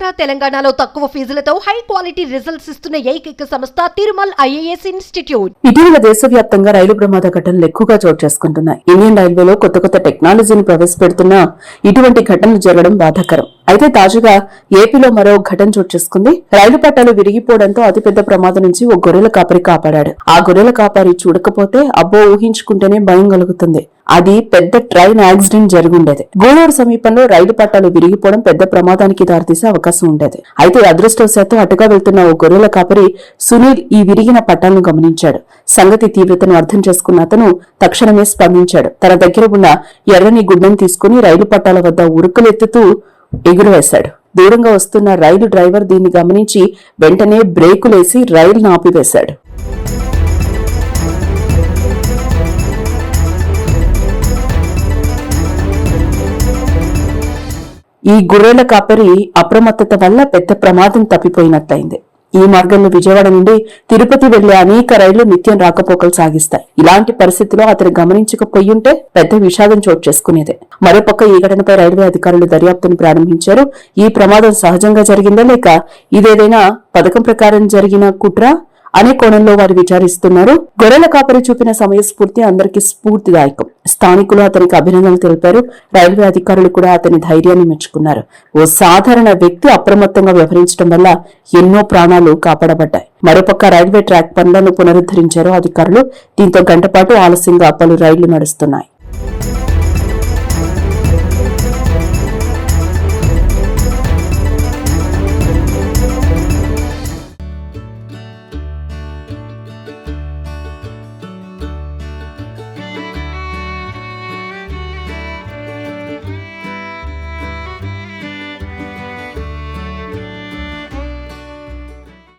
ఆంధ్ర తెలంగాణలో తక్కువ ఫీజులతో high quality results ఇస్తున్న ఏకైక సంస్థ తిరుమల్ ఐఏఎస్ ఇన్స్టిట్యూట్. ఇటీవల దేశవ్యాప్తంగా రైలు ప్రమాద ఘటనలు ఎక్కువగా చోటు చేసుకుంటున్నాయి. ఇండియన్ రైల్వేలో కొత్త కొత్త టెక్నాలజీని ప్రవేశపెడుతున్నా ఇటువంటి ఘటనలు జరగడం బాధాకరం. అయితే తాజాగా ఏపీలో మరో ఘటన చోటు చేసుకుంది. రైలు పట్టాలు విరిగిపోవడంతో అతిపెద్ద ప్రమాదం నుంచి ఓ గొర్రెల కాపరి కాపాడాడు. ఆ గొర్రెల కాపరి చూడకపోతే అబ్బో ఊహించుకుంటేనే భయం కలుగుతుంది. అది పెద్ద ట్రైన్ యాక్సిడెంట్ జరుగుండేది. గూడూరు సమీపంలో రైలు పట్టాలు విరిగిపోవడం పెద్ద ప్రమాదానికి దారితీసే అవకాశం ఉండేది. అయితే అదృష్టవశాత్తు అటుగా వెళ్తున్న ఓ గొర్రెల కాపరి సునీల్ ఈ విరిగిన పట్టాలను గమనించాడు. సంగతి తీవ్రతను అర్థం చేసుకున్న అతను తక్షణమే స్పందించాడు. తన దగ్గర ఉన్న ఎర్రని గుడ్డను తీసుకుని రైలు పట్టాల వద్ద ఉరుకులెత్తుతూ ఎగురవేశాడు. దూరంగా వస్తున్న రైలు డ్రైవర్ దీన్ని గమనించి వెంటనే బ్రేకులేసి రైలు ఆపివేశాడు. ఈ గుర్రెల కాపరి అప్రమత్తత వల్ల పెద్ద ప్రమాదం తప్పిపోయినట్లయింది ఈ మార్గంలో విజయవాడ నుండి తిరుపతి వెళ్ళే అనేక రైళ్ళు నిత్యం రాకపోకలు సాగిస్తాయి. ఇలాంటి పరిస్థితిలో అతను గమనించకపోయి ఉంటే పెద్ద విషాదం చోటు చేసుకునేదే. మరోపక్క ఈ ఘటనపై రైల్వే అధికారులు దర్యాప్తును ప్రారంభించారు. ఈ ప్రమాదం సహజంగా జరిగిందా లేక ఇదేదైనా పథకం ప్రకారం జరిగిన కుట్ర? అనే కోణంలో వారు విచారిస్తున్నారు. గొర్రెల కాపరి చూపిన సమయస్ఫూర్తి అందరికీ స్ఫూర్తిదాయకం. స్థానికులు అతనికి అభినందనలు తెలిపారు. రైల్వే అధికారులు కూడా అతని ధైర్యాన్ని మెచ్చుకున్నారు. ఓ సాధారణ వ్యక్తి అప్రమత్తంగా వ్యవహరించడం వల్ల ఎన్నో ప్రాణాలు కాపాడబడ్డాయి. మరోపక్క రైల్వే ట్రాక్ పనులను పునరుద్ధరించారు అధికారులు. దీంతో గంటపాటు ఆలస్యంగా పలు రైళ్ళు నడుస్తున్నాయి.